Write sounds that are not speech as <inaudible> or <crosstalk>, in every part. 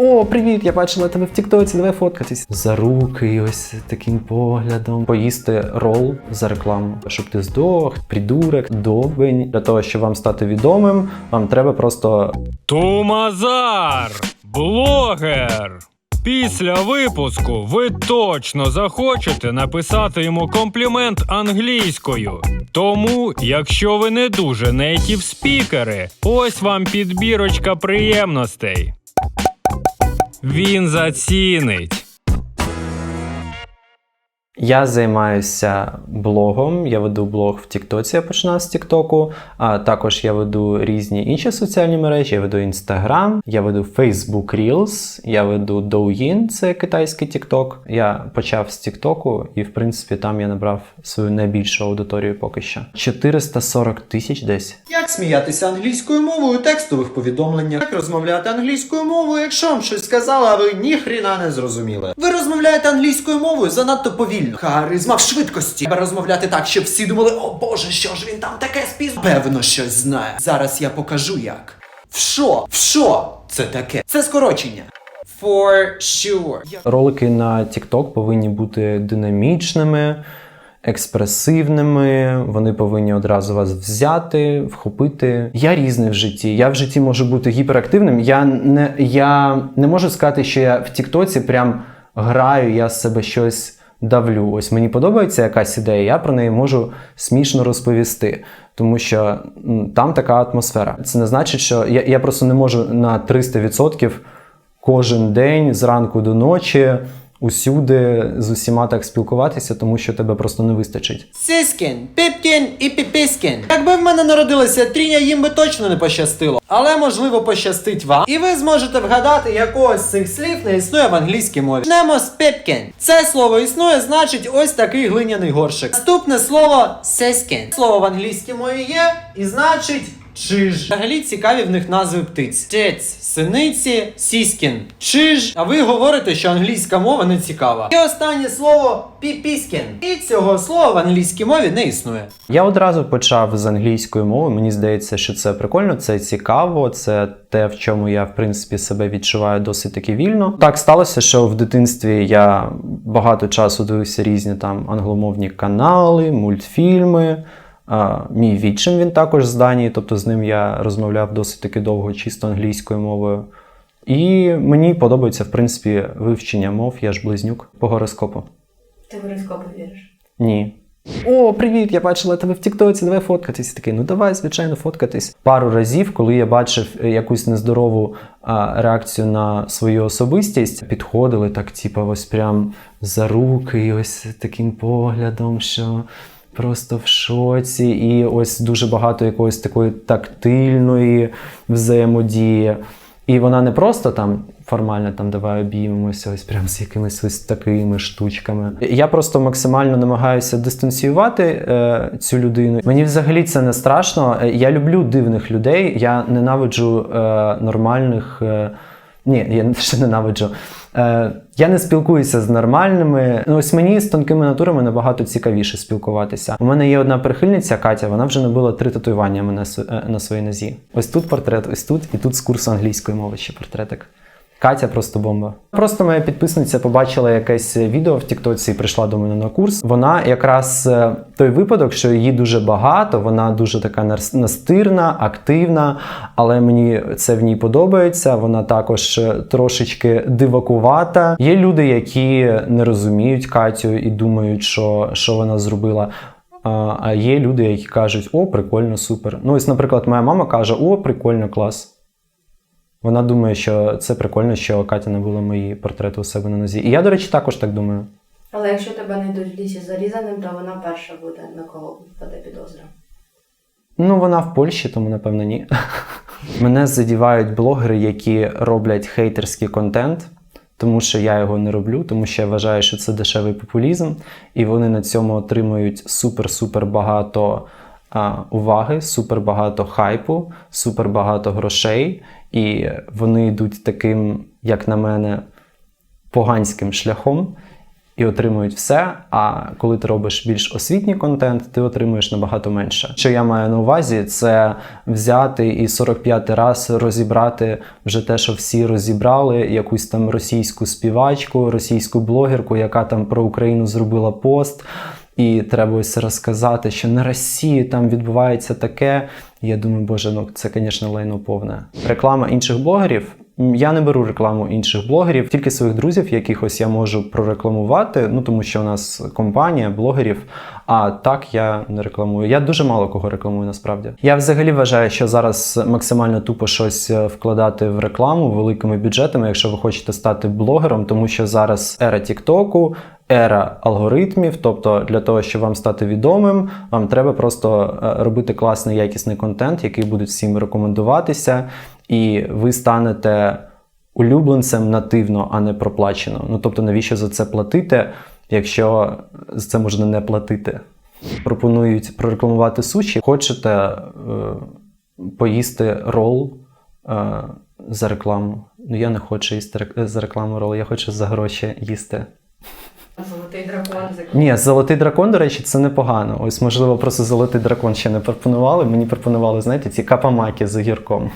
О, привіт! Я бачила тебе в Тіктоці, давай фоткатись. За руки, ось таким поглядом. Поїсти рол за рекламу, щоб ти здох, придурок, довбень. Для того, щоб вам стати відомим, вам треба просто Тумазар, блогер. Після випуску ви точно захочете написати йому комплімент англійською. Тому, якщо ви не дуже native спікери, ось вам підбірочка приємностей. Він зацінить. Я займаюся блогом. Я веду блог в Тіктоці. Я починав з Тіктоку. А також я веду різні інші соціальні мережі. Я веду Instagram, я веду Facebook Reels, я веду Douyin, це китайський Тікток. Я почав з Тіктоку, і в принципі там я набрав свою найбільшу аудиторію поки що. 440 тисяч десь. Як сміятися англійською мовою текстових повідомленнях? Як розмовляти англійською мовою, якщо вам щось сказали, а ви ніхріна не зрозуміли? Ви розмовляєте англійською мовою занадто повільно. Харизма в швидкості. Треба розмовляти так, щоб всі думали, о боже, що ж він там таке спіз... Певно, щось знає. Зараз я покажу як. В що? Це таке? Це скорочення. For sure. Ролики на TikTok повинні бути динамічними, експресивними. Вони повинні одразу вас взяти, вхопити. Я різний в житті. Я в житті можу бути гіперактивним. Я не, я не можу сказати, що я в Тіктоці прям граю, я з себе щось. Давлю, ось мені подобається якась ідея, я про неї можу смішно розповісти, тому що там така атмосфера. Це не значить, що я, я просто не можу на 300% кожен день зранку до ночі усюди з усіма так спілкуватися, тому що тебе просто не вистачить. Сіскін, Піпкін і Піпіскін. Якби в мене народилася тріня, їм би точно не пощастило. Але можливо пощастить вам. І ви зможете вгадати, якого з цих слів не існує в англійській мові. Почнемо з Піпкін. Це слово існує, значить ось такий глиняний горшик. Наступне слово сескін. Слово в англійській мові є і значить. Чиж. Взагалі цікаві в них назви птиць. Тець, синиці, сіскін. Чиж. А ви говорите, що англійська мова не цікава. І останнє слово піпіскін. І цього слова в англійській мові не існує. Я одразу почав з англійської мови. Мені здається, що це прикольно, це цікаво, це те, в чому я в принципі себе відчуваю досить таки вільно. Так сталося, що в дитинстві я багато часу дивився різні там англомовні канали, мультфільми. А, мій відчим він також з Данії, тобто з ним я розмовляв досить таки довго чисто англійською мовою. І мені подобається, в принципі, вивчення мов, я ж близнюк по гороскопу. Ти в гороскопи віриш? Ні. О, привіт! Я бачила тебе в Тіктоці, давай фоткатись. Такий, ну давай, звичайно, фоткатись. Пару разів, коли я бачив якусь нездорову а, реакцію на свою особистість, підходили так, типу, ось прям за руки, і ось таким поглядом, що просто в шоці, і ось дуже багато якоїсь такої тактильної взаємодії. І вона не просто там формально там давай обіймемося, ось прям з якимись ось такими штучками. Я просто максимально намагаюся дистанціювати е, цю людину. Мені взагалі це не страшно. Я люблю дивних людей. Я ненавиджу е, нормальних. Е, ні, я ще ненавиджу. Е, я не спілкуюся з нормальними. Ну, ось мені з тонкими натурами набагато цікавіше спілкуватися. У мене є одна прихильниця Катя, вона вже набила три татуювання мене е, на своїй нозі. Ось тут портрет, ось тут, і тут з курсу англійської мови ще портретик. Катя просто бомба. Просто моя підписниця побачила якесь відео в Тіктоці і прийшла до мене на курс. Вона якраз е, той випадок, що її дуже багато, вона дуже така настирна, активна, але мені це в ній подобається. Вона також е, трошечки дивакувата. Є люди, які не розуміють Катю і думають, що, що вона зробила. А є люди, які кажуть: о, прикольно, супер. Ну, ось, наприклад, моя мама каже: О, прикольно, клас. Вона думає, що це прикольно, що Катя набула мої портрети у себе на нозі. І я, до речі, також так думаю. Але якщо тебе знайдуть в лісі зарізаним, то вона перша буде на кого впаде підозра. Ну, вона в Польщі, тому напевно ні. <laughs> Мене задівають блогери, які роблять хейтерський контент, тому що я його не роблю, тому що я вважаю, що це дешевий популізм, і вони на цьому отримують супер-супер багато а, уваги, супер багато хайпу, супер багато грошей, і вони йдуть таким, як на мене, поганським шляхом. і отримують все. А коли ти робиш більш освітній контент, ти отримуєш набагато менше. Що я маю на увазі, це взяти і 45 раз розібрати вже те, що всі розібрали, якусь там російську співачку, російську блогерку, яка там про Україну зробила пост. І треба ось розказати, що на Росії там відбувається таке. Я думаю, боже, ну це, звісно, лайно повне. Реклама інших блогерів. Я не беру рекламу інших блогерів, тільки своїх друзів, якихось я можу прорекламувати. Ну тому що у нас компанія блогерів. А так я не рекламую. Я дуже мало кого рекламую насправді. Я взагалі вважаю, що зараз максимально тупо щось е, вкладати в рекламу великими бюджетами, якщо ви хочете стати блогером, тому що зараз ера Тіктоку, ера алгоритмів. Тобто, для того, щоб вам стати відомим, вам треба просто е, робити класний якісний контент, який буде всім рекомендуватися, і ви станете улюбленцем нативно, а не проплачено. Ну тобто, навіщо за це платити, якщо за це можна не платити? Пропонують прорекламувати суші. Хочете е, поїсти рол е, за рекламу? Ну я не хочу їсти за рекламу рол, я хочу за гроші їсти. Золотий Ні, золотий дракон, до речі, це непогано. Ось, можливо, просто золотий дракон ще не пропонували. Мені пропонували, знаєте, ці капамаки з огірком.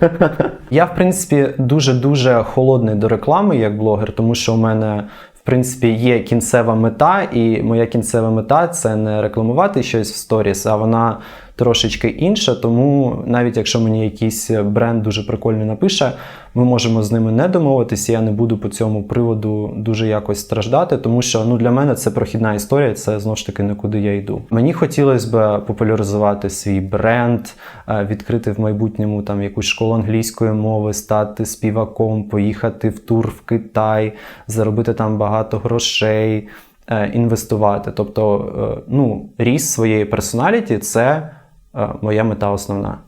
<laughs> Я, в принципі, дуже-дуже холодний до реклами як блогер, тому що у мене. В принципі, є кінцева мета, і моя кінцева мета це не рекламувати щось в сторіс, а вона трошечки інша. Тому навіть якщо мені якийсь бренд дуже прикольний напише, ми можемо з ними не домовитися. Я не буду по цьому приводу дуже якось страждати, тому що ну для мене це прохідна історія, це знову ж таки не куди я йду. Мені хотілося б популяризувати свій бренд, е, відкрити в майбутньому там якусь школу англійської мови, стати співаком, поїхати в тур в Китай, заробити там багато грошей. е, Інвестувати, тобто, е, ну, ріст своєї персоналіті це моя мета основна.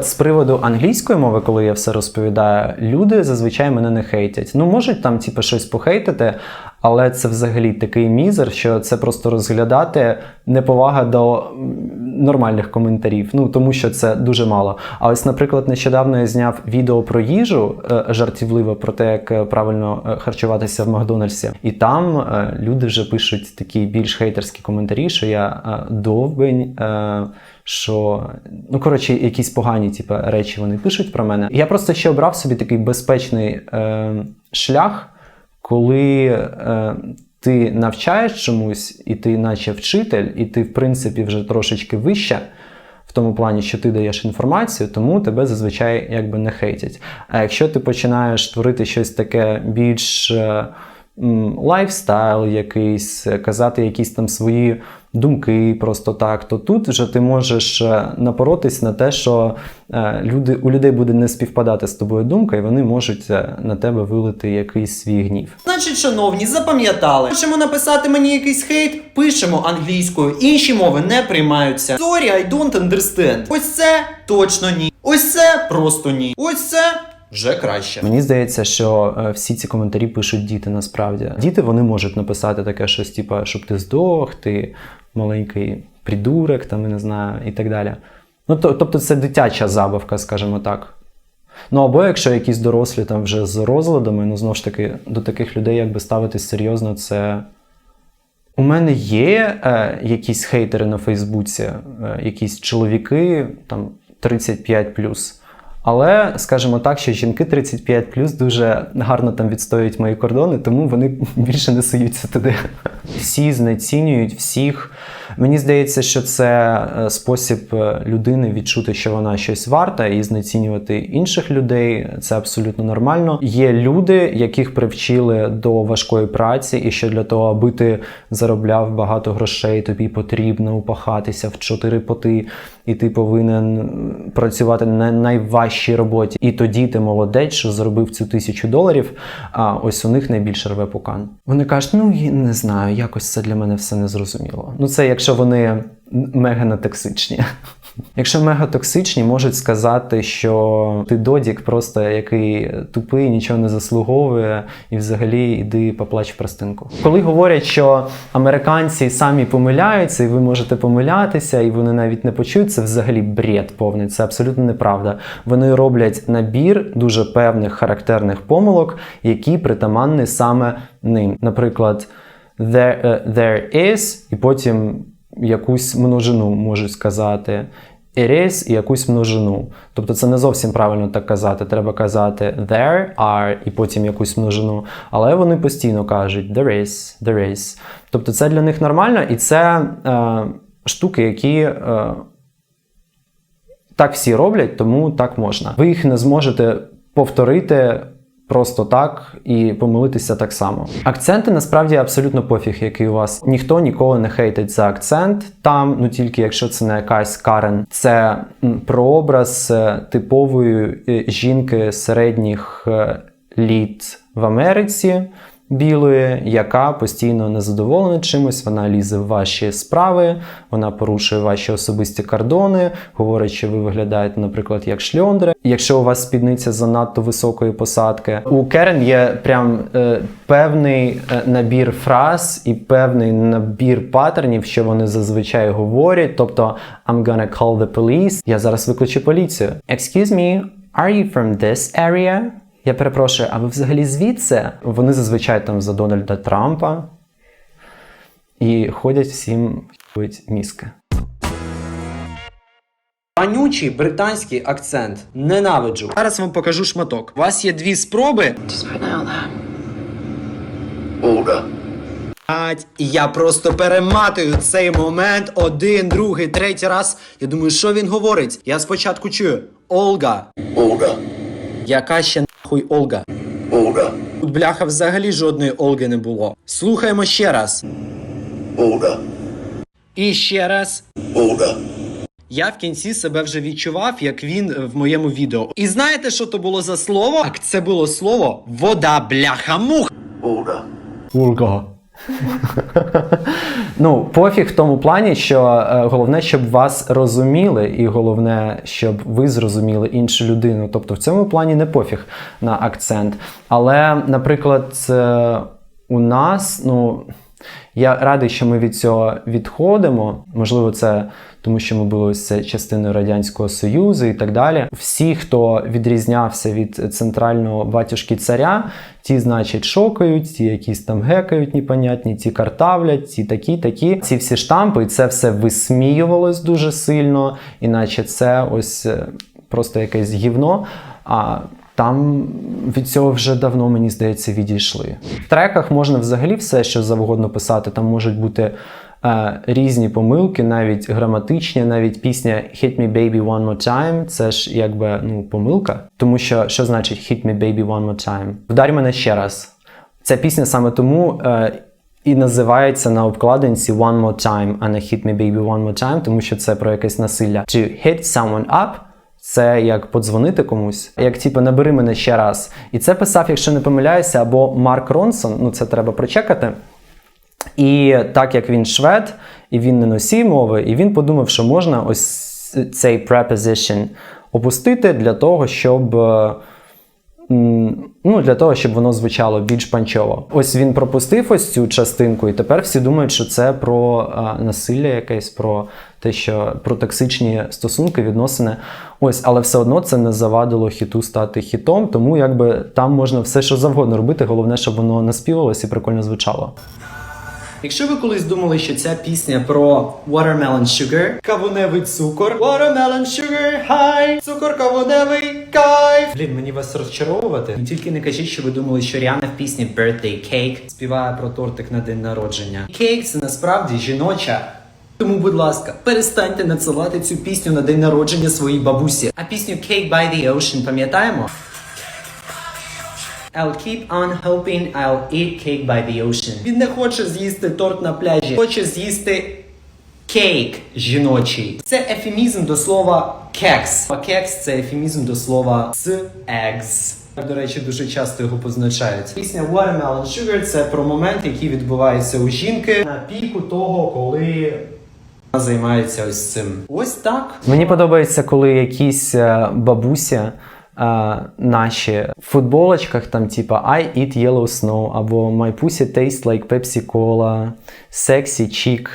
З приводу англійської мови, коли я все розповідаю, люди зазвичай мене не хейтять. Ну, можуть там, типу, щось похейтити, але це взагалі такий мізер, що це просто розглядати неповага до нормальних коментарів. Ну тому що це дуже мало. А ось, наприклад, нещодавно я зняв відео про їжу е, жартівливо про те, як е, правильно е, харчуватися в Макдональдсі. І там люди вже пишуть такі більш хейтерські коментарі, що я довбень. Що ну коротше, якісь погані типу, речі вони пишуть про мене. Я просто ще обрав собі такий безпечний е, шлях, коли ти навчаєш чомусь, і ти, наче вчитель, і ти, в принципі, вже трошечки вище. В тому плані, що ти даєш інформацію, тому тебе зазвичай якби не хейтять. А якщо ти починаєш творити щось таке більш е, лайфстайл якийсь, казати якісь там свої думки просто так, то тут вже ти можеш е, напоротись на те, що е, люди, у людей буде не співпадати з тобою думка, і вони можуть е, на тебе вилити якийсь свій гнів. Значить, шановні, запам'ятали. Хочемо написати мені якийсь хейт, пишемо англійською, інші мови не приймаються. Sorry, I don't understand. Ось це точно ні. Ось це просто ні. Ось це вже краще. Мені здається, що е, всі ці коментарі пишуть діти насправді. Діти вони можуть написати таке щось, типу, щоб ти здох, ти маленький придурок, там не знаю, і так далі. Ну, то, тобто це дитяча забавка, скажімо так. Ну або якщо якісь дорослі там вже з розладами, ну знову ж таки, до таких людей якби ставитись серйозно, це. У мене є е, якісь хейтери на Фейсбуці, е, якісь чоловіки там 35 але скажімо так, що жінки 35 дуже гарно там відстоюють мої кордони, тому вони більше не суються туди. Всі знецінюють всіх. Мені здається, що це е, спосіб е, людини відчути, що вона щось варта, і знецінювати інших людей. Це абсолютно нормально. Є люди, яких привчили до важкої праці, і що для того, аби ти заробляв багато грошей, тобі потрібно упахатися в чотири поти, і ти повинен працювати на найважчій роботі. І тоді ти молодець, що заробив цю тисячу доларів. А ось у них найбільше рве пукан. Вони кажуть, ну не знаю, якось це для мене все незрозуміло. Ну це якщо вони меганатоксичні. <laughs> Якщо мегатоксичні, можуть сказати, що ти додік просто який тупий, нічого не заслуговує, і взагалі іди поплач простинку. Коли говорять, що американці самі помиляються, і ви можете помилятися, і вони навіть не почують, це взагалі бред повний. Це абсолютно неправда. Вони роблять набір дуже певних характерних помилок, які притаманні саме ним. Наприклад, there, е, there is, і потім якусь множину можуть сказати. It is і якусь множину. Тобто це не зовсім правильно так казати. Треба казати there are і потім якусь множину. Але вони постійно кажуть there is, there is. Тобто це для них нормально, і це е, штуки, які. Е, так всі роблять, тому так можна. Ви їх не зможете повторити просто так і помилитися так само. Акценти насправді абсолютно пофіг, який у вас. Ніхто ніколи не хейтить за акцент там, ну тільки якщо це не якась Карен. Це прообраз е, типової е, жінки середніх е, літ в Америці. Білої, яка постійно незадоволена чимось, вона лізе в ваші справи, вона порушує ваші особисті кордони, говорить, що ви виглядаєте, наприклад, як шльондри. Якщо у вас спідниця занадто високої посадки, у Керен є прям е, певний е, набір фраз і певний набір паттернів, що вони зазвичай говорять. Тобто, I'm gonna call the police. Я зараз викличу поліцію. Excuse me, are you from this area? Я перепрошую, а ви взагалі звідси? Вони зазвичай там за Дональда Трампа і ходять всім мізки. Панючий британський акцент. Ненавиджу. Зараз вам покажу шматок. У вас є дві спроби. Ать, І я просто перематую цей момент один, другий, третій раз. Я думаю, що він говорить? Я спочатку чую Олга. Olga, Яка ще нахуй Олга? Олга. Тут бляха взагалі жодної Олги не було. Слухаємо ще раз. Олга. І ще раз. Олга. Я в кінці себе вже відчував, як він в моєму відео. І знаєте, що то було за слово? Так, це було слово вода бляха мух. Олга. Урга. <laughs> ну, пофіг в тому плані, що е, головне, щоб вас розуміли, і головне, щоб ви зрозуміли іншу людину. Тобто в цьому плані не пофіг на акцент. Але, наприклад, е, у нас, ну. Я радий, що ми від цього відходимо. Можливо, це тому, що ми були ось частиною Радянського Союзу і так далі. Всі, хто відрізнявся від центрального батюшки царя, ті, значить, шокають, ті якісь там гекають непонятні, ті картавлять, ті такі, такі. Ці всі штампи, і це все висміювалось дуже сильно, іначе це ось е, просто якесь гівно. А там від цього вже давно, мені здається, відійшли. В треках можна взагалі все, що завгодно писати. Там можуть бути різні помилки, навіть граматичні, навіть пісня Hit Me Baby One More Time. Це ж якби ну, помилка. Тому що що значить Hit Me Baby One More Time? Вдарь мене ще раз. Ця пісня саме тому. Е, і називається на обкладинці One More Time, а не Hit Me Baby One More Time, тому що це про якесь насилля. To hit someone up це як подзвонити комусь, як типу набери мене ще раз. І це писав, якщо не помиляюся, або Марк Ронсон, ну це треба прочекати. І так як він швед, і він не носій мови, і він подумав, що можна ось цей preposition опустити для того, щоб. е, Ну, для того, щоб воно звучало більш панчово. Ось він пропустив ось цю частинку, і тепер всі думають, що це про а, насилля якесь, про те, що про токсичні стосунки, відносини. Ось, але все одно це не завадило хіту стати хітом, тому якби там можна все, що завгодно робити. Головне, щоб воно наспівалось і прикольно звучало. Якщо ви колись думали, що ця пісня про watermelon sugar, кавуневий цукор, watermelon sugar high, цукор кавуневий кайф. Блін, мені вас розчаровувати. І тільки не кажіть, що ви думали, що Ріана в пісні Birthday Cake співає про тортик на день народження. Кейк це насправді жіноча. Тому, будь ласка, перестаньте надсилати цю пісню на день народження своїй бабусі. А пісню Cake by the Ocean пам'ятаємо? I'll keep on hoping I'll eat cake by the ocean. Він не хоче з'їсти торт на пляжі, хоче з'їсти кейк жіночий. Це ефемізм до слова кекс. А кекс це ефемізм до слова з eggs. До речі, дуже часто його позначають. Пісня Watermelon Sugar це про момент, який відбувається у жінки на піку того, коли Вона займається ось цим. Ось так. Мені подобається, коли якісь е, наші в футболочках, там, типа I eat yellow snow, або My pussy tastes like Pepsi Cola, Sexy Chick.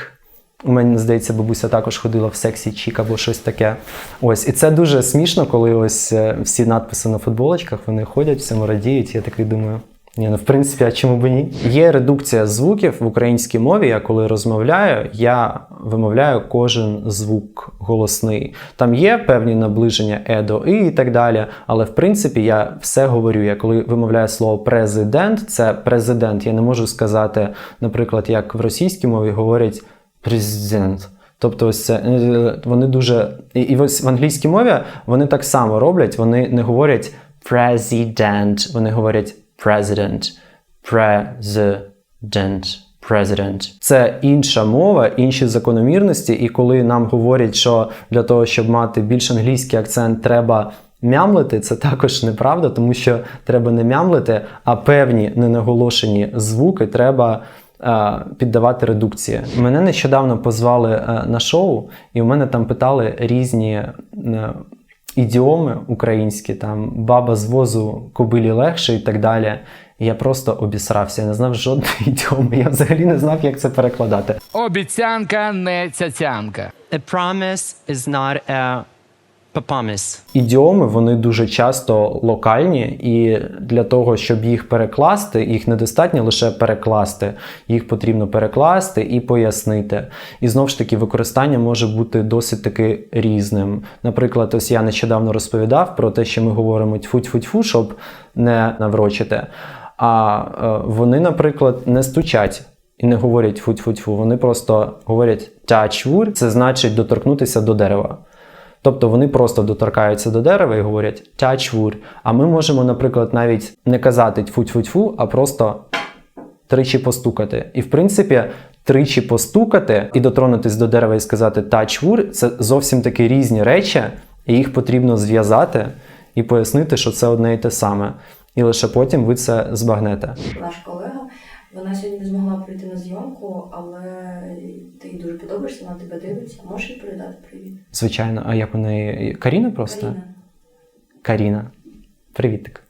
У мене, здається, бабуся також ходила в Sexy Chick або щось таке. Ось, і це дуже смішно, коли ось е, всі надписи на футболочках, вони ходять, всьому радіють. Я такий думаю. Ні, ну в принципі, а чому б ні? Є редукція звуків в українській мові. Я коли розмовляю, я вимовляю кожен звук голосний. Там є певні наближення е до і і так далі. Але в принципі я все говорю. Я коли вимовляю слово президент, це президент. Я не можу сказати, наприклад, як в російській мові говорять президент. Тобто, ось це е, вони дуже і, і ось в англійській мові вони так само роблять. Вони не говорять president, вони говорять president, president, president. Це інша мова, інші закономірності. І коли нам говорять, що для того, щоб мати більш англійський акцент, треба мямлити, це також неправда, тому що треба не мямлити, а певні ненаголошені звуки треба е, піддавати редукції. Мене нещодавно позвали е, на шоу, і у мене там питали різні. е, Ідіоми українські, там баба з возу кобилі легше і так далі. Я просто обісрався, я не знав жодної <laughs> ідіоми. Я взагалі не знав, як це перекладати. Обіцянка не цяцянка. A promise is not a promise. Ідіоми вони дуже часто локальні, і для того, щоб їх перекласти, їх недостатньо лише перекласти. Їх потрібно перекласти і пояснити. І знову ж таки, використання може бути досить таки різним. Наприклад, ось я нещодавно розповідав про те, що ми говоримо тьфу-тьфу-тьфу, щоб не наврочити. А е, вони, наприклад, не стучать. І не говорять фу-тьфу-тьфу, вони просто говорять тячвур, це значить доторкнутися до дерева. Тобто вони просто доторкаються до дерева і говорять тячвур. А ми можемо, наприклад, навіть не казати тьфу-тьфу-тьфу, а просто тричі постукати. І в принципі, тричі постукати і дотронутись до дерева і сказати тачвур це зовсім такі різні речі, і їх потрібно зв'язати і пояснити, що це одне і те саме. І лише потім ви це збагнете. Наш колега, вона сьогодні не змогла прийти на зйомку, але ти їй дуже подобаєшся, вона тебе дивиться. Можеш їй передати привіт? Звичайно, а як у неї Каріна просто? Каріна. Каріна. Привітик.